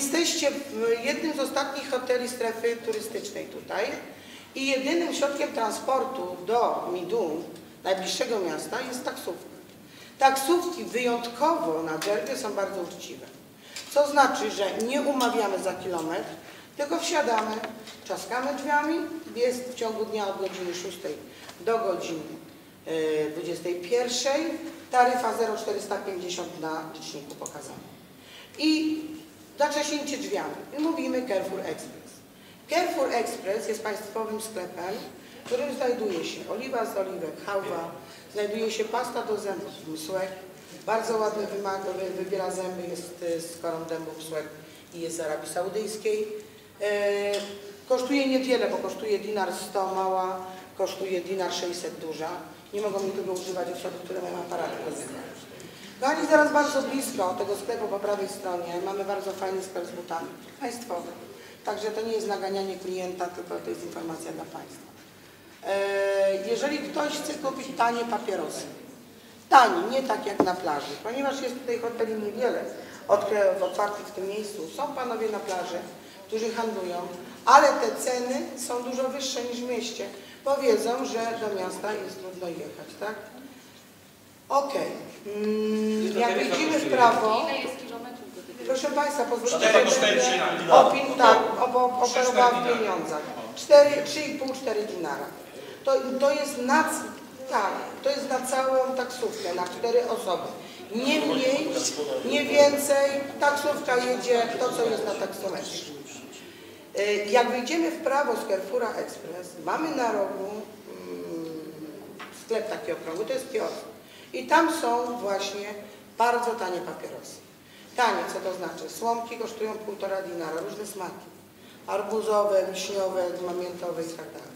Jesteście w jednym z ostatnich hoteli strefy turystycznej tutaj i jedynym środkiem transportu do Midun, najbliższego miasta, jest taksówka. Taksówki wyjątkowo na Dżerbie są bardzo uczciwe. Co znaczy, że nie umawiamy za kilometr, tylko wsiadamy, czaskamy drzwiami, jest w ciągu dnia od godziny 6 do godziny e, 21, taryfa 0,450 na liczniku pokazana. I zatrzaśnięcie drzwiami. I mówimy Carrefour Express. Carrefour Express jest państwowym sklepem, w którym znajduje się oliwa z oliwek, hałwa, znajduje się pasta do zębów, msłek. Bardzo ładny wymaga, wy- wybiera zęby, jest y, z korą dębów msłek i jest z Arabii Saudyjskiej. E, kosztuje niewiele, bo kosztuje dinar 100 mała, kosztuje dinar 600 duża. Nie mogą mi tego używać osoby, które mają aparaty do zębów. Kochani, zaraz bardzo blisko tego sklepu po prawej stronie mamy bardzo fajny sklep z butami, państwowy. Także to nie jest naganianie klienta, tylko to jest informacja dla Państwa. E, Jeżeli ktoś chce kupić tanie papierosy, tani, nie tak jak na plaży, ponieważ jest tutaj hoteli niewiele otwartych w tym miejscu, są panowie na plaży, którzy handlują, ale te ceny są dużo wyższe niż w mieście. Powiedzą, że do miasta jest trudno jechać, tak? Okej. Mm, Jak wyjdziemy w prawo, proszę Państwa, pozwólcie, że opin, tak, cztery operowała w pieniądzach. 3,5-4 dinara. To, to jest na, tak, to jest na całą taksówkę, na cztery osoby. Nie mniej, nie więcej, taksówka jedzie to, co jest na taksometrze. Y, Jak wyjdziemy w prawo z Carrefoura Express, mamy na rogu mm, sklep taki okrągły, to jest kiosk. I tam są właśnie bardzo tanie papierosy. Tanie, co to znaczy? Słomki kosztują półtora dinara, różne smaki. Arbuzowe, wiśniowe, miętowe i tak dalej.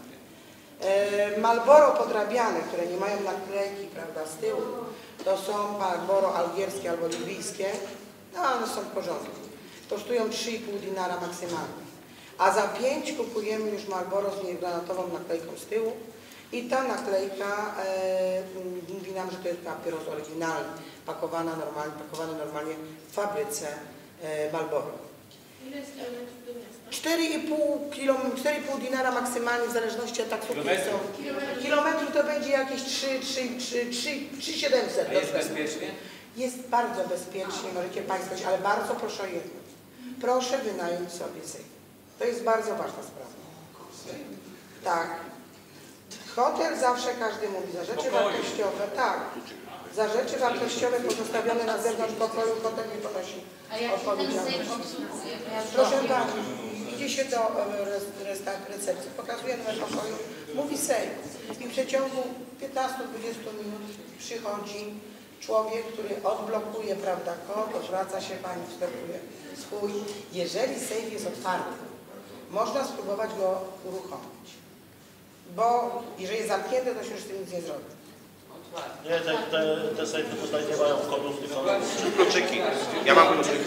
E, Malboro podrabiane, które nie mają naklejki, prawda, z tyłu, to są Malboro algierskie albo libijskie, no one są w porządku. Kosztują 3,5 dinara maksymalnie. A za 5 kupujemy już Malboro z niegranatową naklejką z tyłu i ta naklejka e, mówi nam, że to jest papieros oryginalny, pakowana normalnie, pakowany normalnie w fabryce e. Ile jest kilometrów do miasta? 4,5 kilo, 4,5 dinara maksymalnie w zależności od taksówki. Kilometrów? Kilometrów to będzie jakieś 3, 3, 3, 3, 3 700. A jest bezpiecznie? Jest bardzo bezpiecznie, możecie Państwo, ale bardzo proszę o jedno. Proszę wynająć sobie sejf. To jest bardzo ważna sprawa. Tak. Hotel zawsze każdy mówi za rzeczy Pokoju. wartościowe, tak. Za rzeczy wartościowe pozostawione na zewnątrz pokoju hotel nie ponosi odpowiedzialności. Proszę. Pani, idzie się do e, recepcji, pokazuje numer pokoju, mówi sejm i w przeciągu 15-20 minut przychodzi człowiek, który odblokuje, prawda, kod, odwraca się Pani, wskakuje swój. Jeżeli sejf jest otwarty, można spróbować go uruchomić, bo jeżeli jest zamknięty, to się już z tym nic nie zrobi. Nie, te, te, te sejfy tutaj nie mają kodów, tylko Kluczyki. Ja mam kluczyki.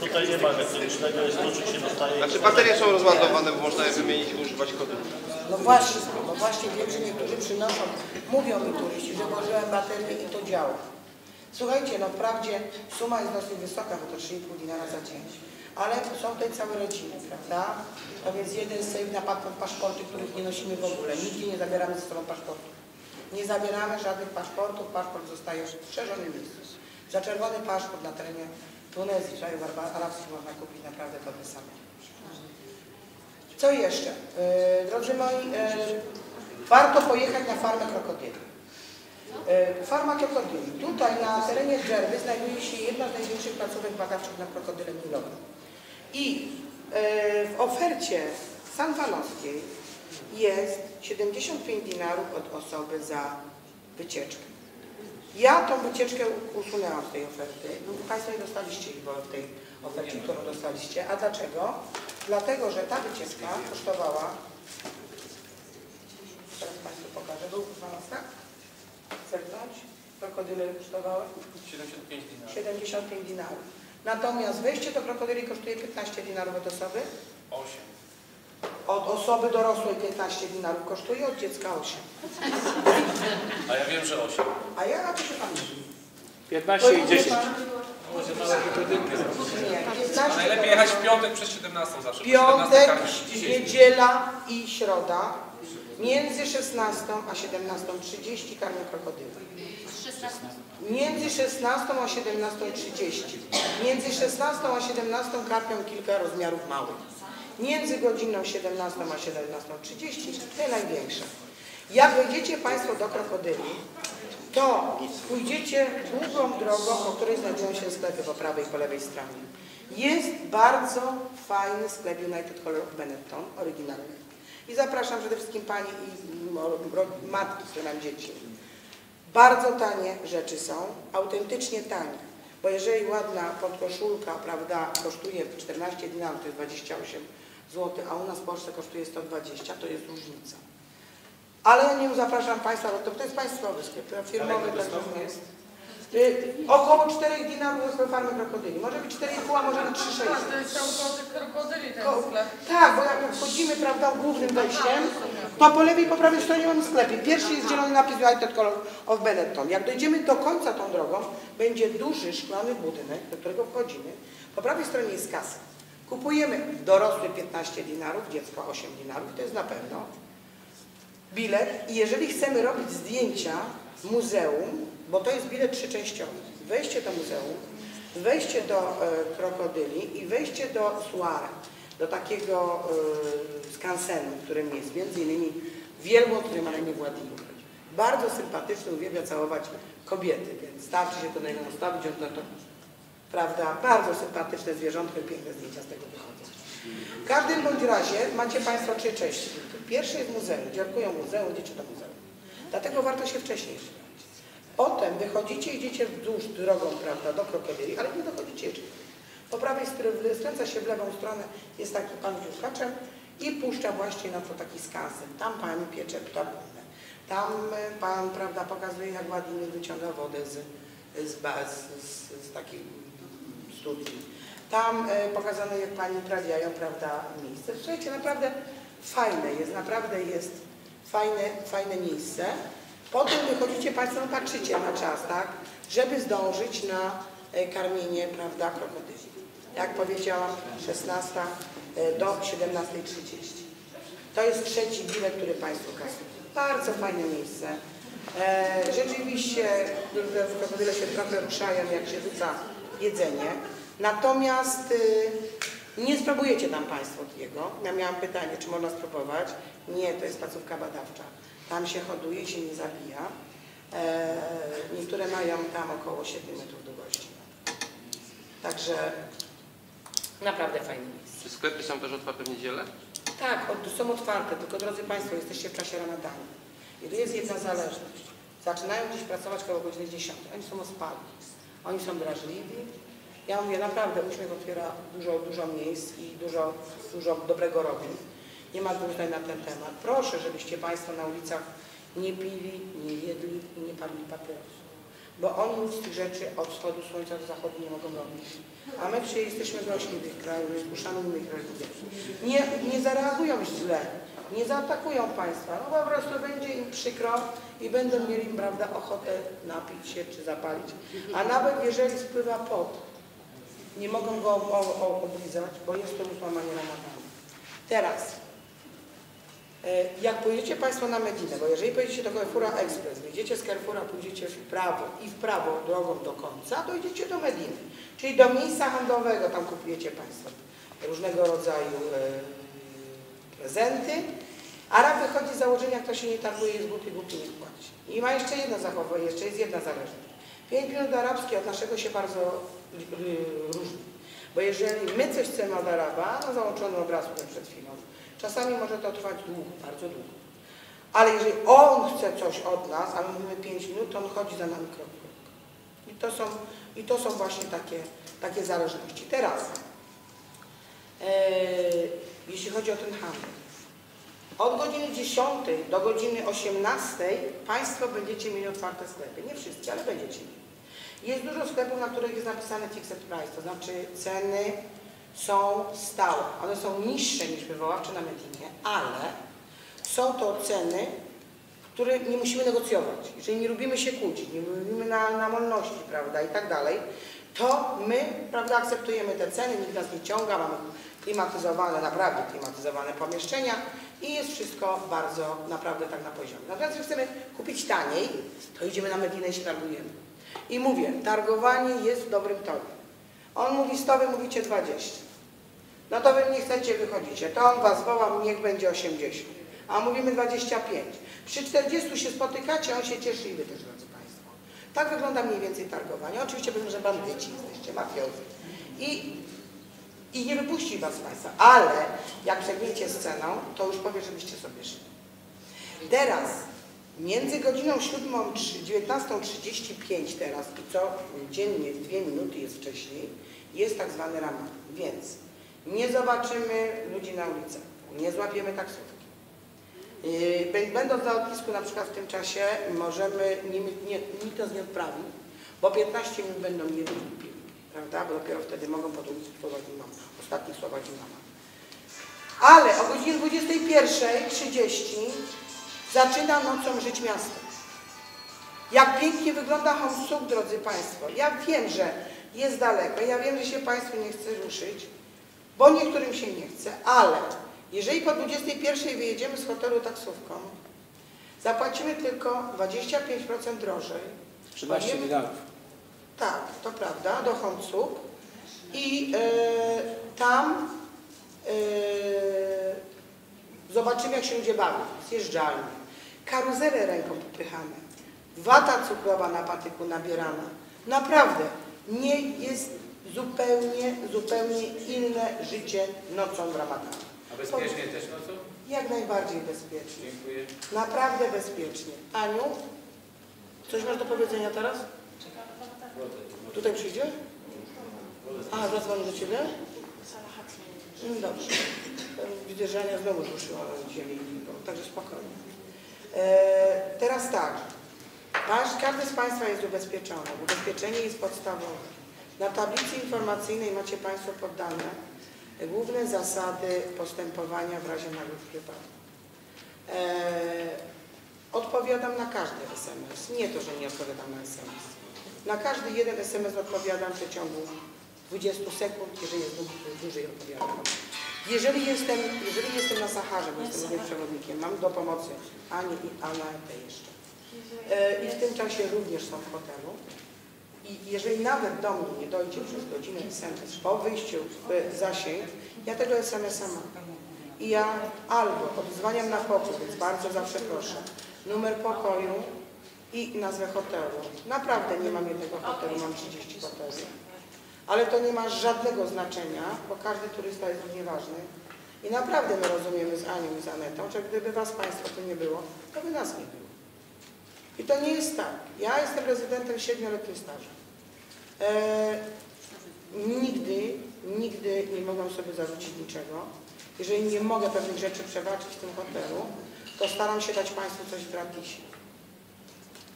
tutaj nie ma elektrycznego, jest kluczyk się dostaje. Znaczy baterie są rozładowane, bo można je wymienić i używać kodów. No właśnie, no właśnie wiem, że niektórzy przynoszą, mówią mi turyści, że włożyłem baterię i to działa. Słuchajcie, no wprawdzie suma jest dosyć wysoka, bo to 3,5 dinara za dzień, ale są tutaj całe rodziny, prawda? To więc jeden sejf na paszporty, których nie nosimy w ogóle. Nigdzie nie zabieramy ze sobą paszportu. Nie zabieramy żadnych paszportów, paszport zostaje w strzeżonym miejscu. Za czerwony paszport na terenie Tunezji, krajów arabskich można kupić naprawdę dobry samochód. Co jeszcze? E, drodzy moi, e, warto pojechać na farmę krokodyli. E, farma krokodyli. Tutaj na terenie Dżerby znajduje się jedna z największych placówek badawczych na krokodyle nilowe. I e, w ofercie sanwanowskiej jest 75 dinarów od osoby za wycieczkę. Ja tą wycieczkę usunęłam z tej oferty. No, Państwo nie dostaliście ich w tej ofercie, którą dostaliście. A dlaczego? Dlatego, że ta wycieczka kosztowała, teraz Państwu pokażę, był Pana tak? Zerknąć? Krokodyle kosztowały? 75 dinarów. 75 dinarów. Natomiast wejście do krokodyli kosztuje 15 dinarów od osoby. 8. Od osoby dorosłej 15 dinarów kosztuje, od dziecka 8. A ja wiem, że 8. A ja, proszę Pana, 15 i 10. Nie, 15 Najlepiej jechać w piątek przez 17 zawsze. 17 Piątek, karmisz dzisiaj. niedziela i środa między 16 a 17.30 karmię 16. Między 16 a 17.30. Między 16 a 17 karpią kilka rozmiarów małych. Między godziną 17 a 17.30 te największe. Jak wejdziecie Państwo do krokodyli, to pójdziecie długą drogą, po której znajdują się sklepy po prawej i po lewej stronie. Jest bardzo fajny sklep United Color of Benetton, oryginalny. I zapraszam przede wszystkim Pani i matki, które mają dzieci. Bardzo tanie rzeczy są, autentycznie tanie. Bo jeżeli ładna podkoszulka, prawda, kosztuje 14 dinarów, to jest 28 zł, a u nas w Polsce kosztuje 120, to jest różnica. Ale nie zapraszam Państwa, bo to, to jest państwowy sklep, firmowy nie jest. Y, około 4 dinarów do farmy krokodyli. Może być 4,5, a może być 3,6. To krokodyli ten Ko- sklep. Tak, bo jak wchodzimy, prawda, głównym wejściem, to po lewej i po prawej stronie mamy sklepy. Pierwszy jest zielony napis United Color of Benetton. Jak dojdziemy do końca tą drogą, będzie duży szklany budynek, do którego wchodzimy. Po prawej stronie jest kasa. Kupujemy dorosły 15 dinarów, dziecko 8 dinarów, to jest na pewno bilet i jeżeli chcemy robić zdjęcia muzeum, bo to jest bilet trzyczęściowy, wejście do muzeum, wejście do e, krokodyli i wejście do Suara, do takiego e, skansenu, w którym jest między innymi wielbłąd, który ma na imię Władimir. Bardzo sympatyczny, uwielbia całować kobiety, więc starczy się do niego nastawić, on to, to prawda, bardzo sympatyczne zwierzątko i piękne zdjęcia z tego wychodzą. W każdym bądź razie macie Państwo trzy części. Pierwszy jest muzeum, dziarkują muzeum, idziecie do muzeum. Dlatego warto się wcześniej szukać. Potem wychodzicie, idziecie wzdłuż drogą, prawda, do krokodyli, ale nie dochodzicie jeszcze. Po prawej stronie skręca się w lewą stronę, jest taki pan wózkaczem i puszcza właśnie na to taki skansen. Tam pani piecze ptabunę. Tam e, pan, prawda, pokazuje, jak Władimir wyciąga wodę z, z, z, z, z takiej studni. Tam e, pokazane, jak pani uprawiają, prawda, miejsce. Słuchajcie, naprawdę fajne jest, naprawdę jest fajne, fajne miejsce. Potem wychodzicie Państwo, no patrzycie na czas, tak, żeby zdążyć na e, karmienie, prawda, krokodyli. Jak powiedziałam, 16 e, do 17.30. To jest trzeci bilet, który Państwu kasują. Bardzo fajne miejsce. E, rzeczywiście krokodyle się trochę ruszają, jak się rzuca jedzenie. Natomiast y, nie spróbujecie tam Państwo jego. Ja miałam pytanie, czy można spróbować. Nie, to jest placówka badawcza. Tam się hoduje się nie zabija. E, niektóre mają tam około 7 metrów długości. Także naprawdę fajne miejsce. Czy sklepy są też otwarte w niedzielę? Tak, od- są otwarte, tylko drodzy Państwo, jesteście w czasie ramadanu. I tu jest jedna zależność. Zaczynają dziś pracować koło godziny 10. Oni są ospali. Oni są drażliwi. Ja mówię, naprawdę uśmiech otwiera dużo, dużo miejsc i dużo, dużo dobrego robi. Nie ma dwóch na ten temat. Proszę, żebyście Państwo na ulicach nie pili, nie jedli i nie palili papierosów. Bo oni nic z tych rzeczy od wschodu słońca do zachodu nie mogą robić. A my przecież jesteśmy gośćmi tych krajów, więc szanujmy ich religię. Nie, nie zareagują źle, nie zaatakują Państwa. No po prostu będzie im przykro i będą mieli, prawda, ochotę napić się czy zapalić. A nawet jeżeli spływa pot, nie mogą go oblizać, bo jest to już łamanie ramadanu. Teraz, e, jak pojedziecie Państwo na Medinę, bo jeżeli pojedziecie do Carrefoura Express, wyjdziecie z Carrefoura, pójdziecie w prawo i w prawo drogą do końca, dojdziecie do Mediny, czyli do miejsca handlowego, tam kupujecie Państwo różnego rodzaju e, prezenty. Arab wychodzi z założenia, kto się nie targuje, jest głupi, głupi nie płaci. I ma jeszcze jedno zachowanie, jeszcze jest jedna zależność. Pięć minut arabskie od naszego się bardzo różni. Bo jeżeli my coś chcemy od Araba, no załączony obraz byłem przed chwilą, czasami może to trwać długo, bardzo długo. Ale jeżeli on chce coś od nas, a my mówimy 5 minut, to on chodzi za nami krok krok. I to są, i to są właśnie takie, takie zależności. Teraz, e, jeśli chodzi o ten handel. Od godziny 10 do godziny 18 Państwo będziecie mieli otwarte sklepy. Nie wszyscy, ale będziecie mieli. Jest dużo sklepów, na których jest napisane fixed price, to znaczy ceny są stałe. One są niższe niż wywoławcze na Medinie, ale są to ceny, które nie musimy negocjować. Jeżeli nie lubimy się kłócić, nie lubimy na, na wolności, prawda, i tak dalej, to my, prawda, akceptujemy te ceny, nikt nas nie ciąga, mamy klimatyzowane, naprawdę klimatyzowane pomieszczenia i jest wszystko bardzo, naprawdę tak na poziomie. Natomiast jak chcemy kupić taniej, to idziemy na Medinę i się targujemy. I mówię, targowanie jest w dobrym tonie. On mówi 100, wy mówicie 20. No to wy nie chcecie, wychodzicie. To on was woła, niech będzie 80. A mówimy 25. Przy 40 się spotykacie, on się cieszy i wy też, drodzy Państwo. Tak wygląda mniej więcej targowanie. Oczywiście że bandyci jesteście, mafiozy. I, I nie wypuści was z Państwa. Ale jak przegniecie z ceną, to już powie, żebyście sobie szli. Teraz między godziną 7 a 19.35 teraz i co dziennie dwie minuty jest wcześniej, jest tak zwany ramat. Więc nie zobaczymy ludzi na ulicach, nie złapiemy taksówki. Yy, bę- Będąc na lotnisku na przykład w tym czasie możemy, nie, nie, nikt nas nie odprawi, bo 15 minut będą jedli i prawda? Bo dopiero wtedy mogą po długich słowach imam, ostatnich słowach imama. Ale o godzinie 21.30 zaczyna nocą żyć miasto. Jak pięknie wygląda Homsuk, drodzy Państwo. Ja wiem, że jest daleko, ja wiem, że się Państwu nie chce ruszyć, bo niektórym się nie chce, ale jeżeli po 21 wyjedziemy z hotelu taksówką, zapłacimy tylko 25% drożej. 13 Powiemy- dinarów. Tak, to prawda, do Homsuk i e, tam e, zobaczymy, jak się ludzie bawią. Zjeżdżalnie, karuzele ręką popychane, wata cukrowa na patyku nabierana. Naprawdę, nie jest zupełnie, zupełnie inne życie nocą w Ramadanie. A bezpiecznie też nocą? Jak najbardziej bezpiecznie. Dziękuję. Naprawdę bezpiecznie. Aniu, coś masz do powiedzenia teraz? Tutaj przyjdzie? A, zadzwoni do Ciebie? Mm, Dobrze. Widzę, że Ania znowu ruszyła dzisiaj, także spokojnie. E, teraz tak. Każdy z Państwa jest ubezpieczony. Ubezpieczenie jest podstawowe. Na tablicy informacyjnej macie Państwo poddane główne zasady postępowania w razie nagłych wypadków. E, odpowiadam na każdy SMS. Nie to, że nie odpowiadam na SMS. Na każdy jeden SMS odpowiadam w przeciągu 20 sekund, jeżeli jest dłużej odpowiadam. Jeżeli jestem, jeżeli jestem na Saharze, bo jestem również przewodnikiem, mam do pomocy Ani i Anetę jeszcze. E, I w tym czasie również są w hotelu. I jeżeli nawet do mnie nie dojdzie przez godzinę SMS po wyjściu w zasięg, ja tego SMS-a mam. I ja albo odzwaniam na pokój, więc bardzo zawsze proszę, numer pokoju i nazwę hotelu. Naprawdę nie mam jednego hotelu, mam 30 hoteli. Ale to nie ma żadnego znaczenia, bo każdy turysta jest równie ważny. I naprawdę my rozumiemy z Anią i z Anetą, że gdyby Was Państwo tu nie było, to by nas nie było. I to nie jest tak. Ja jestem rezydentem siedmioletnim stażem. E, nigdy, nigdy nie mogłam sobie zarzucić niczego. Jeżeli nie mogę pewnych rzeczy przebaczyć w tym hotelu, to staram się dać Państwu coś w gratisie.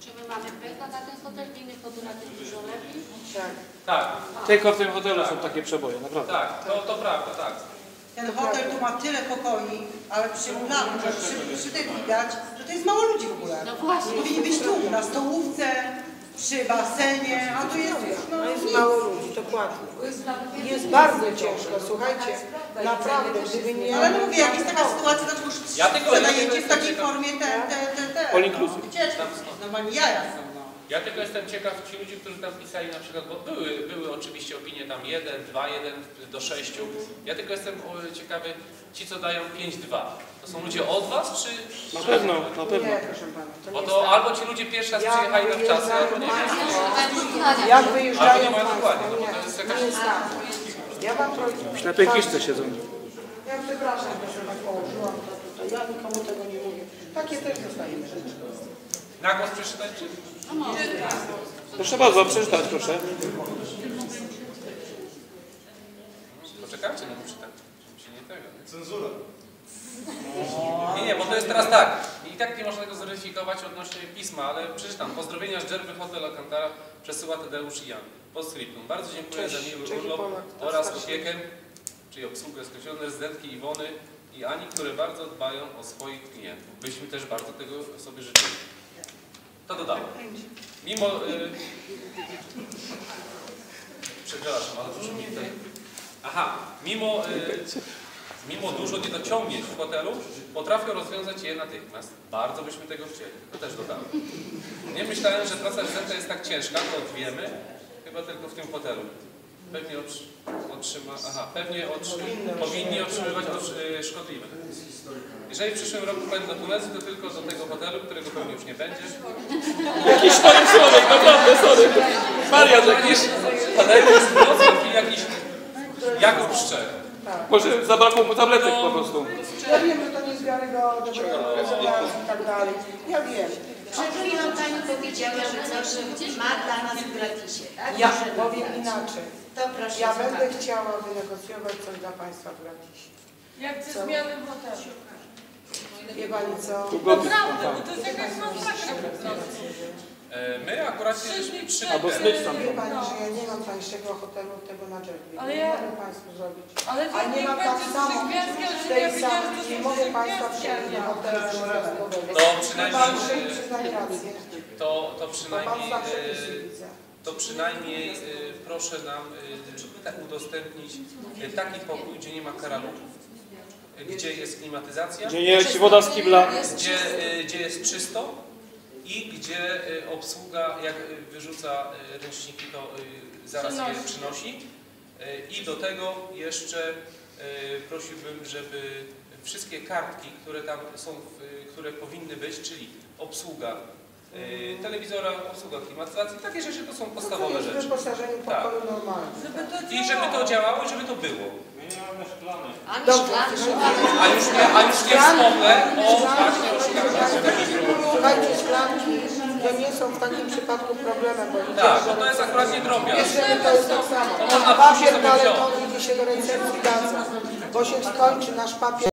Czy my mamy pecha na ten hotel, w innych hotelach jest dużo lepiej? Tak. Tak, Tylko w tym hotelu są takie przeboje, naprawdę. tak, to, to prawda, tak. Ten hotel tu ma tyle pokoi, ale przy, na, przy, przy tym widać, że to jest mało ludzi w ogóle. No właśnie. Powinni być tu, na stołówce, przy basenie, a tu jest, no, No jest nic. mało ludzi, dokładnie. Jest bardzo ciężko, słuchajcie, naprawdę, gdyby nie... Ale mówię, jak jest taka sytuacja, to już sprzedajecie w takiej formie te, te. All inclusive. Wycieczki. Normalnie jaja są, no. Ja tylko jestem ciekaw, ci ludzie, którzy tam pisali na przykład, bo były, były oczywiście opinie tam 1, 2, 1 do 6. Ja tylko jestem ciekawy, ci co dają 5, 2. To są ludzie od was, czy... Na pewno, na pewno. Nie, proszę Pana, to Bo to jest tak. albo ci ludzie pierwszy raz Jak przyjechali na wczasy, albo nie wiem. Jak Albo wyjeżdżają nie mają dokładnie, no bo nie, to jest jakaś- tak. Ja Wam pro... W ślepej kiszce siedzą. Ja przepraszam, że tak położyłam to tutaj, ja nikomu tego nie. Takie też dostajemy rzeczy. Na głos przeczytać, czy... Proszę bardzo, przeczytać proszę. Poczekajcie, no tak, się nie tego. Cenzura. Nie, nie, bo to jest teraz tak. I tak nie można tego zweryfikować odnośnie pisma, ale przeczytam. Pozdrowienia z Dżerby Hotel Alcantara przesyła Tadeusz i Jan. Postscriptum. Bardzo dziękuję Cześć, za miły urlop oraz opiekę, czyli obsługę skreślonej rezydentki Iwony i Ani, które bardzo dbają o swoich klientów. Byśmy też bardzo tego sobie życzyli. To dodałem. Mimo... Y, Przepraszam, ale proszę mi tutaj... Aha, mimo, y, mimo dużo niedociągnięć w hotelu, potrafią rozwiązać je natychmiast. Bardzo byśmy tego chcieli. To też dodałem. Nie myślałem, że praca rezydenta jest tak ciężka, to wiemy. Chyba tylko w tym hotelu. Pewnie otrzy- otrzyma... Aha, pewnie otrzy, powinni otrzymywać otrzy- y, szkodliwe. Jeżeli w przyszłym roku do Tunezji, to tylko do tego hotelu, którego pewnie już nie będzie. Jakiś chory człowiek, naprawdę, sorry. Marian jakiś. Jest i jakiś Jakub Szczer. Może zabrakło mu tabletek po prostu. Ja wiem, że to nie jest wiarygodne, i tak dalej. Ja wiem. Przed chwilą Pani powiedziała, że coś ma dla nas w gratisie, tak? Ja powiem inaczej. To proszę Ja będę chciała wynegocjować coś dla Państwa w gratisie. Jak te zmiany w hotelu. Wie Pani co? Naprawdę, bo to jest jakaś masakra po prostu. E, My akurat jesteśmy przy Albo tam. Wie Pani, że ja nie mam tańszego hotelu od tego na Dżerwie. Ale Nie ja- mogę Państwu zrobić. Ale to A nie będzie tak samo w tej samej, nie to mogę Państwa przyjąć do hotelu związkowego. To Pan przynajmniej, musi e, przyznać rację. to, to Pan przynajmniej, e, widzę. To przynajmniej e, proszę nam e, udostępnić e, taki pokój, gdzie nie ma karalutów, e, gdzie jest klimatyzacja, Gdzie nie leci woda z kibla. gdzie, gdzie jest czysto i gdzie obsługa, jak wyrzuca ręczniki, to zaraz je Przynosi. I do tego jeszcze prosiłbym, żeby wszystkie kartki, które tam są, które powinny być, czyli obsługa telewizora, obsługa klimatyzacji, takie rzeczy to są To podstawowe jest w rzeczy. wyposażeniu Tak. pokoju normalnym. Żeby to I żeby to działało i żeby to było. Ani szklanki, A już nie, a już nie wspomnę o właśnie o szklanki to nie są w takim przypadku problemem, bo Tak, do no to jest akurat nie drobiazg. To jest tak samo. To można Papier toaletowy idzie się do recepcji, zgadza. Bo się skończy nasz papier.